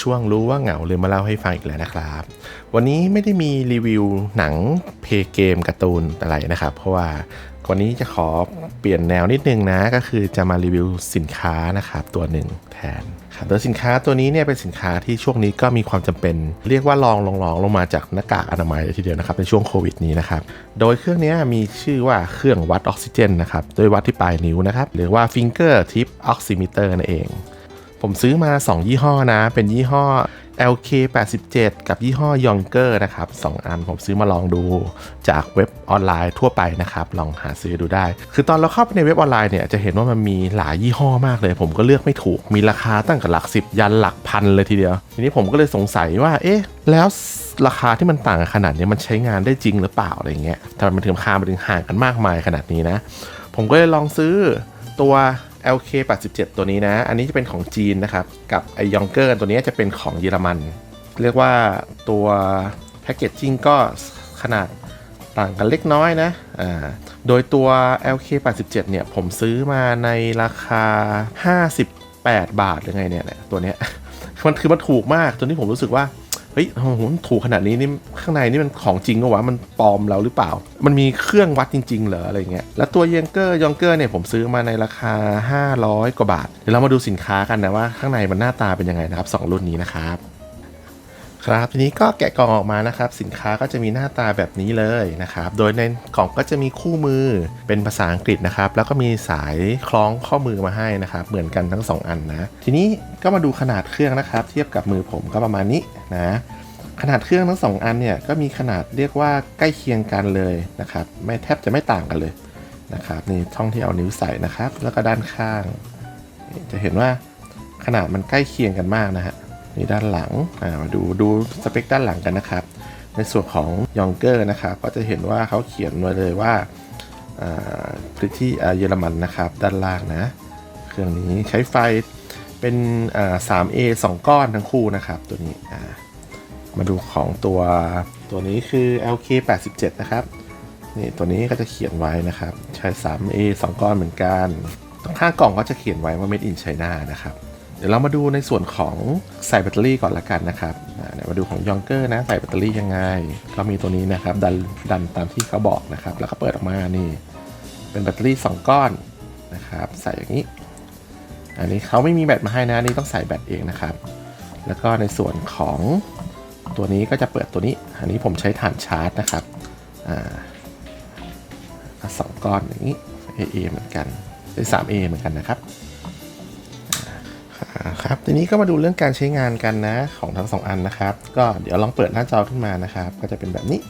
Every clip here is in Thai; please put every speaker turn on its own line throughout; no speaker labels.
ช่วงรู้ว่าเหงาเลยมาเล่าให้ฟังอีกแล้วนะครับ วันนี้ไม่ได้มีรีวิวหนังเพลย์เกมการ์ตูนอะไรนะครับ เพราะว่าวันนี้จะขอเปลี่ยนแนวนิดนึงนะ ก็คือจะมารีวิวสินค้านะครับตัวหนึ่งแทนครับโดยสินค้าตัวนี้เนี่ยเป็นสินค้าที่ช่วงนี้ก็มีความจำเป็น เรียกว่าลองลองลองลงมาจากหน้ากากอนามัยเลยทีเดียวนะครับในช่วงโควิดนี้นะครับโดยเครื่องนี้มีชื่อว่าเครื่องวัดออกซิเจนนะครับโดยวัดที่ปลายนิ้วนะครับหรือว่า finger tip oximeter นั่นเอง ผมซื้อมา 2 ยี่ห้อนะ เป็นยี่ห้อ LK87 กับยี่ห้อ Younger นะครับ 2 อันผมซื้อมาลองดูจากเว็บออนไลน์ทั่วไปนะครับ ลองหาซื้อดูได้ คือตอนเราเข้าไปในเว็บออนไลน์เนี่ยจะเห็นว่ามันมีหลายยี่ห้อมากเลย ผมก็เลือกไม่ถูก มีราคาตั้งแต่หลัก 10 ยันหลักพันเลยทีเดียว ทีนี้ผมก็เลยสงสัยว่า เอ๊ะ แล้วราคาที่มันต่างขนาดนี้มันใช้งานได้จริงหรือเปล่าอะไรเงี้ยทำไมมันถึงราคามันถึงห่างกันมากมายขนาดนี้นะ ผมก็เลยลองซื้อตัว LK87 ตัวนี้นะ อันนี้จะเป็นของจีนนะครับ กับไอยองเกอร์ตัวนี้จะเป็นของเยอรมัน เรียกว่าตัวแพคเกจจิ้งก็ขนาดต่างกันเล็กน้อยนะอ่าโดยตัว LK87 เนี่ย ผมซื้อมาในราคา 58 บาทหรือไงเนี่ยเนี่ยตัวเนี้ยมันคือมันถูกมากจนที่ผมรู้สึกว่า เฮ้ยโอ้โหถูกขนาดนี้นี่ข้างในนี่มันของจริงก็วะมันปลอมเราหรือเปล่า มันมีเครื่องวัดจริง ๆ เหรออะไรเงี้ยแล้วตัวเยงเกอร์ยองเกอร์เนี่ยผมซื้อมาในราคา 500 กว่าบาท เดี๋ยวเรามาดูสินค้ากันนะว่าข้างในมันหน้าตาเป็นยังไงนะครับสองรุ่นนี้นะครับ ครับทีนี้ก็แกะกล่องออกมานะครับ สินค้าก็จะมีหน้าตาแบบนี้เลยนะครับ โดยในกล่องก็จะมีคู่มือเป็นภาษาอังกฤษนะครับ แล้วก็มีสายคล้องข้อมือมาให้นะครับ เหมือนกันทั้ง 2 อันนะ ทีนี้ก็มาดูขนาดเครื่องนะครับ เทียบกับมือผมก็ประมาณนี้นะขนาดเครื่องทั้ง 2 อันเนี่ยก็มีขนาดเรียกว่าใกล้เคียงกันเลยนะครับ ไม่แทบจะไม่ต่างกันเลยนะครับนี่ช่องที่เอานิ้วใส่นะครับ แล้วก็ด้านข้าง จะเห็นว่าขนาดมันใกล้เคียงกันมากนะฮะ นี่ด้านหลังมาดูดูสเปคด้านหลังกันนะครับ ในส่วนของยองเกอร์นะครับก็จะเห็นว่าเขาเขียนไว้เลยว่าผลิตที่เยอรมันนะครับ ด้านล่างนะ เครื่องนี้ใช้ไฟเป็น 3A 2 ก้อนทั้งคู่นะครับ ตัวนี้มาดูของตัวตัวนี้คือ LK87 นะครับนี่ตัวนี้ก็จะเขียนไว้นะครับ ใช้ 3A 2 ก้อนเหมือนกัน ข้างกล่องก็จะเขียนไว้ว่า made in China นะครับ เดี๋ยวเรามาดูในส่วนของใส่แบตเตอรี่ก่อนละกันนะครับเดี๋ยวมาดูของยองเกอร์นะใส่แบตเตอรี่ยังไง ก็มีตัวนี้นะครับดันดันตามที่เขาบอกนะครับ แล้วก็เปิดออกมานี่ เป็นแบตเตอรี่ 2 ก้อนนะครับ ใส่อย่างนี้ อันนี้เขาไม่มีแบตมาให้นะนนี่ต้องใส่แบตเองนะครับ แล้วก็ในส่วนของตัวนี้ก็จะเปิดตัวนี้ อันนี้ผมใช้ฐานชาร์จนะครับอ่าสองก้อนอย่างนี้ AA เหมือนกันใช้ 3A เหมือนกันนะครับ ครับ ทีนี้ก็มาดูเรื่องการใช้งานกันนะของทั้งสองอันนะครับ ก็เดี๋ยวลองเปิดหน้าจอขึ้นมานะครับ ก็จะเป็นแบบนี้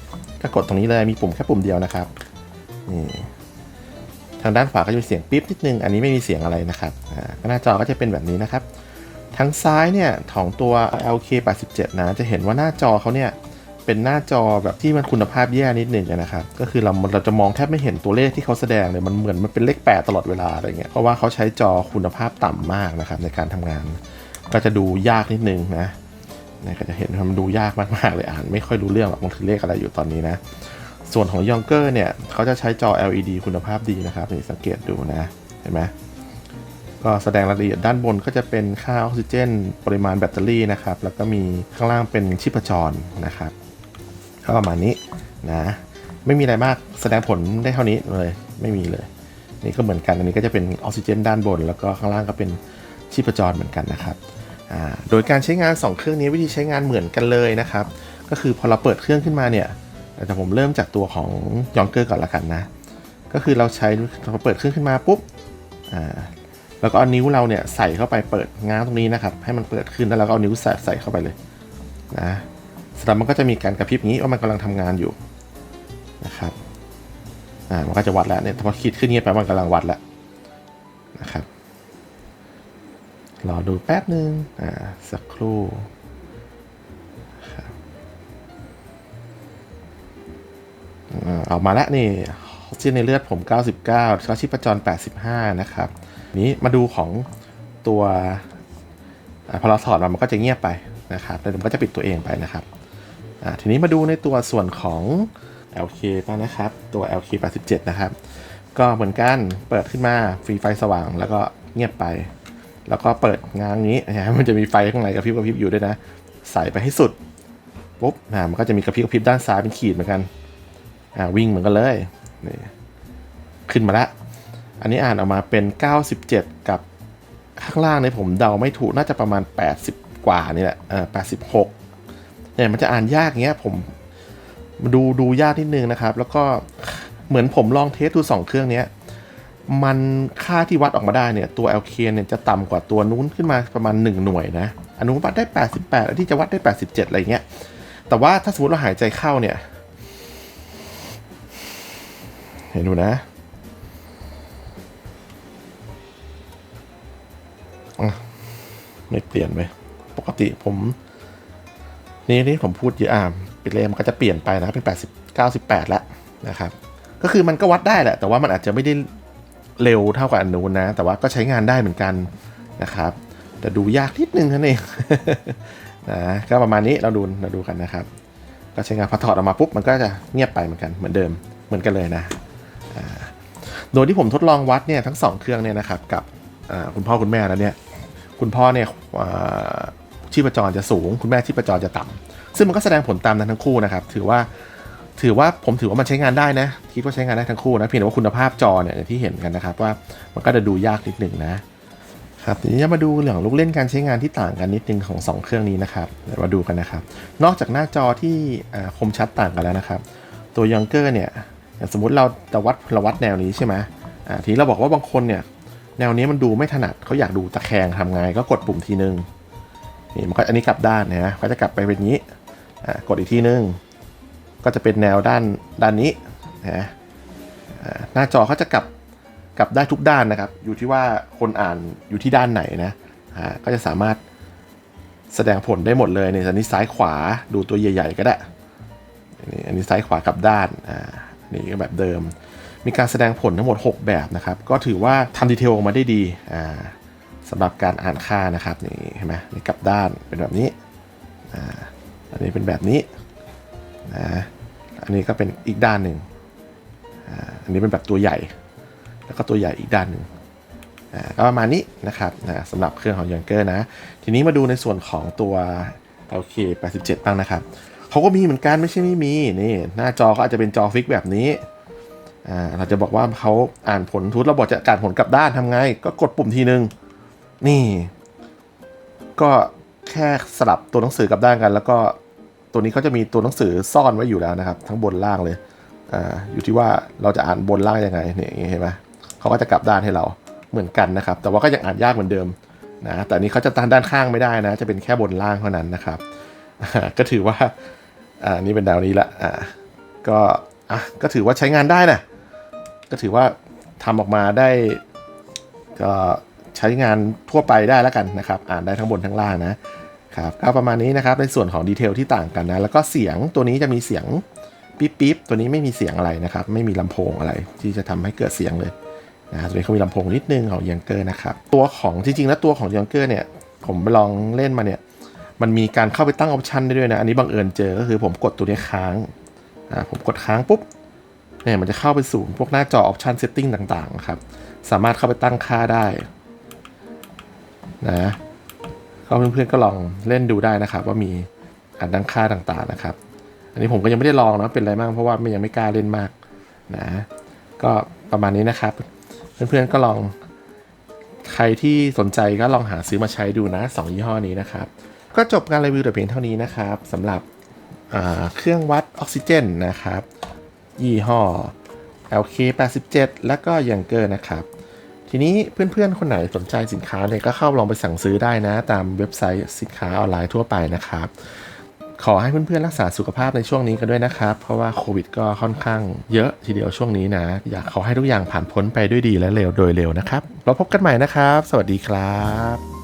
ก็กดตรงนี้เลยมีปุ่มแค่ปุ่มเดียวนะครับนี่ทางด้านขวาก็จะมีเสียงปิ๊บนิดนึง อันนี้ไม่มีเสียงอะไรนะครับอ่าหน้าจอก็จะเป็นแบบนี้นะครับ ทางซ้ายเนี่ยของตัว LK87 นะ จะเห็นว่าหน้าจอเขาเนี่ย เป็นหน้าจอแบบที่มันคุณภาพแย่นิดหนึ่งนะครับก็คือเราเราจะมองแทบไม่เห็นตัวเลขที่เขาแสดงเลยมันเหมือนมันเป็นเลข 8 ตลอดเวลาอะไรเงี้ยเพราะว่าเขาใช้จอคุณภาพต่ำมากนะครับในการทำงาน ก็จะดูยากนิดนึงนะนี่ก็จะเห็นว่ามันดูยากมากๆเลยอ่านไม่ค่อยรู้เรื่องหรอกมันคือเลขอะไรอยู่ตอนนี้นะ ส่วนของยองเกอร์เนี่ยเขาจะใช้จอ LED คุณภาพดีนะครับนี่สังเกตดูนะเห็นไหมก็แสดงรายละเอียดด้านบนก็จะเป็นค่าออกซิเจน ปริมาณแบตเตอรี่นะครับ แล้วก็มีข้างล่างเป็นชีพจรนะครับ ก็ประมาณนี้นะไม่มีอะไรมากแสดงผลได้เท่านี้เลย ไม่มีเลย นี่ก็เหมือนกันอันนี้ก็จะเป็นออกซิเจนด้านบน แล้วก็ข้างล่างก็เป็นชีพจรเหมือนกันนะครับโดยการใช้งาน 2 เครื่องนี้วิธีใช้งานเหมือนกันเลยนะครับ ก็คือพอเราเปิดเครื่องขึ้นมาเนี่ยแต่ผมเริ่มจากตัวของยองเกอร์ก่อนละกันนะ ก็คือเราใช้เราเปิดเครื่องขึ้นมาปุ๊บแล้วก็เอานิ้วเราเนี่ยใส่เข้าไปเปิดง้างตรงนี้นะครับ ให้มันเปิดขึ้นแล้วเราก็เอานิ้วใส่ใส่เข้าไปเลยนะ สำหรับมันก็จะมีการกระพริบอย่างนี้ว่ามันกำลังทำงานอยู่นะครับอ่ามันก็จะวัดแล้วเนี่ยพอคิดขึ้นเงี้ยไปมันกำลังวัดแล้วนะครับรอดูแป๊บหนึ่งอ่าสักครู่อ่าออกมาแล้วนี่ออกซิเจนในเลือดผม 99เขาชีพจร 85 นะครับ นี้มาดูของตัวอพอเราถอดมามันก็จะเงียบไปนะครับแล้วมันก็จะปิดตัวเองไปนะครับ ทีนี้มาดูในตัวส่วนของ LK บ้างนะครับ ตัว LK 87นะครับ ก็เหมือนกันเปิดขึ้นมาฟรีไฟสว่างแล้วก็เงียบไป แล้วก็เปิดงางนี้นะมันจะมีไฟข้างในกระพริบกระพริบอยู่ด้วยนะ ใส่ไปให้สุดปุ๊บนะมันก็จะมีกระพริบกระพริบด้านซ้ายเป็นขีดเหมือนกันอ่าวิ่งเหมือนกันเลยนี่ขึ้นมาละ อันนี้อ่านออกมาเป็น 97 กับข้างล่างเนี่ยผมเดาไม่ถูกน่าจะประมาณ 80 กว่านี่แหละเออ86 เนี่ยมันจะอ่านยากเงี้ยผมดูดูยากนิดนึงนะครับ แล้วก็เหมือนผมลองเทสดูสองเครื่องเนี้ยมันค่าที่วัดออกมาได้เนี่ยตัว LK เนี่ยจะต่ำกว่าตัวนู้นขึ้นมาประมาณ 1 หน่วยนะอันนู้นวัดได้ 88อันที่จะวัดได้ 87 อะไรเงี้ยแต่ว่าถ้าสมมติเราหายใจเข้าเนี่ย เห็นดูนะอะไม่เปลี่ยนไปปกติผม นี่นี่ผมพูดเยอะอ่าปิดเลมนก็จะเปลี่ยนไปนะเป็น 80 98 แล้วนะครับ ก็คือมันก็วัดได้แหละ แต่ว่ามันอาจจะไม่ได้เร็วเท่ากับอันนู้นนะ แต่ว่าก็ใช้งานได้เหมือนกันนะครับ แต่ดูยากนิดนึงนั่นเองนะก็ประมาณนี้เราดูเราดูกันนะครับ ก็ใช้งานพอถอดออกมาปุ๊บมันก็จะเงียบไปเหมือนกันเหมือนเดิมเหมือนกันเลยนะโดยที่ผมทดลองวัดเนี่ยทั้งสองเครื่องเนี่ยนะครับกับคุณพ่อคุณแม่แล้วเนี่ยคุณพ่อเนี่ย ชีพจรจะสูง คุณแม่ชีพจรจะต่ำซึ่งมันก็แสดงผลตามนั้นทั้งคู่นะครับ ถือว่าถือว่าผมถือว่ามันใช้งานได้นะ คิดว่าใช้งานได้ทั้งคู่นะ เพียงแต่ว่าคุณภาพจอเนี่ยที่เห็นกันนะครับว่ามันก็จะดูยากนิดหนึ่งนะครับทีนี้มาดูเรื่องลูกเล่นการใช้งานที่ต่างกันนิดนึงของ 2 เครื่องนี้นะครับเดี๋ยวมาดูกันนะครับ นอกจากหน้าจอที่คมชัดต่างกันแล้วนะครับ ตัวยังเกอร์เนี่ยสมมติเราจะวัดเราวัดแนวนี้ใช่ไหมทีนี้เราบอกว่าบางคนเนี่ยแนวนี้มันดูไม่ถนัดเขาอยากดูตะแคงทำไงก็กดปุ่มทีนึง นี่มันก็อันนี้กลับด้านนะก็จะกลับไปเป็นนี้กดอีกทีนึง ก็จะเป็นแนวด้านด้านนี้นะหน้าจอเขาจะกลับกลับได้ทุกด้านนะครับ อยู่ที่ว่าคนอ่านอยู่ที่ด้านไหนนะก็จะสามารถแสดงผลได้หมดเลยในอันนี้ซ้ายขวาดูตัวใหญ่ ๆ ก็ได้อันนี้อันนี้ซ้ายขวากลับด้านอ่านี่ก็แบบเดิม มีการแสดงผลทั้งหมด 6 แบบนะครับ ก็ถือว่าทำดีเทลออกมาได้ดีอ่า สำหรับการอ่านค่านะครับนี่เห็นไหมนี่กลับด้านเป็นแบบนี้อ่าอันนี้เป็นแบบนี้นะอันนี้ก็เป็นอีกด้านหนึ่งอ่าอันนี้เป็นแบบตัวใหญ่ แล้วก็ตัวใหญ่อีกด้านหนึ่งอ่าก็ประมาณนี้นะครับนะสำหรับเครื่องของยังเกอร์นะ ทีนี้มาดูในส่วนของตัว LK 87บ้างนะครับเขาก็มีเหมือนกันไม่ใช่ไม่มีนี่หน้าจอเขาอาจจะเป็นจอฟิกแบบนี้เราจะบอกว่าเขาอ่านผลทุตเราบอกจะการผลกลับด้านทำไง ก็กดปุ่มทีนึง นี่ ก็แค่สลับตัวหนังสือกลับด้านกัน แล้วก็ตัวนี้เขาจะมีตัวหนังสือซ่อนไว้อยู่แล้วนะครับ ทั้งบนล่างเลยอ่าอยู่ที่ว่าเราจะอ่านบนล่างยังไงเนี่ยอย่างงี้เห็นไหมเขาก็จะกลับด้านให้เราเหมือนกันนะครับ แต่ว่าก็ยังอ่านยากเหมือนเดิมนะแต่นี้เขาจะตั้งด้านข้างไม่ได้นะ จะเป็นแค่บนล่างเท่านั้นนะครับ ก็ถือว่าอ่านี่เป็นดาวนี้ละอ่าก็อะก็ถือว่าใช้งานได้นะก็ถือว่าทำออกมาได้ก็ ใช้งานทั่วไปได้แล้วกันนะครับ อ่านได้ทั้งบนทั้งล่างนะครับก็ประมาณนี้นะครับในส่วนของดีเทลที่ต่างกันนะ แล้วก็เสียงตัวนี้จะมีเสียงปิ๊บปิ๊บตัวนี้ไม่มีเสียงอะไรนะครับ ไม่มีลำโพงอะไรที่จะทำให้เกิดเสียงเลยนะตัวนี้เขามีลำโพงนิดนึงของยังเกอร์นะครับ ตัวของจริงๆ แล้วตัวของยังเกอร์เนี่ย ผมไปลองเล่นมาเนี่ย มันมีการเข้าไปตั้งออปชันได้ด้วยนะ อันนี้บังเอิญเจอ ก็คือผมกดตัวนี้ค้างอ่าผมกดค้างปุ๊บเนี่ยมันจะเข้าไปสู่พวกหน้าจอออปชันเซตติ้งต่างๆ ครับ สามารถเข้าไปตั้งค่าได้ นะก็เพื่อนๆก็ลองเล่นดูได้นะครับ ว่ามีการตั้งค่าต่างๆนะครับ อันนี้ผมก็ยังไม่ได้ลองนะเป็นไรบ้างเพราะว่าไม่ยังไม่กล้าเล่นมากนะก็ประมาณนี้นะครับ เพื่อนๆก็ลองใครที่สนใจก็ลองหาซื้อมาใช้ดูนะสองยี่ห้อนี้นะครับ ก็จบการรีวิวแต่เพียงเท่านี้นะครับสำหรับเครื่องวัดออกซิเจนนะครับ ยี่ห้อ LK87 แล้วก็ยังเกอร์นะครับ ทีนี้เพื่อนๆ คนไหนสนใจสินค้าเนี่ยก็เข้าลองไปสั่งซื้อได้นะ ตามเว็บไซต์สินค้าออนไลน์ทั่วไปนะครับ ขอให้เพื่อนๆ รักษาสุขภาพในช่วงนี้กันด้วยนะครับ เพราะว่าโควิดก็ค่อนข้างเยอะทีเดียวช่วงนี้นะ อยากขอให้ทุกอย่างผ่านพ้นไปด้วยดีและเร็วโดยเร็วนะครับเราพบกันใหม่นะครับ สวัสดีครับ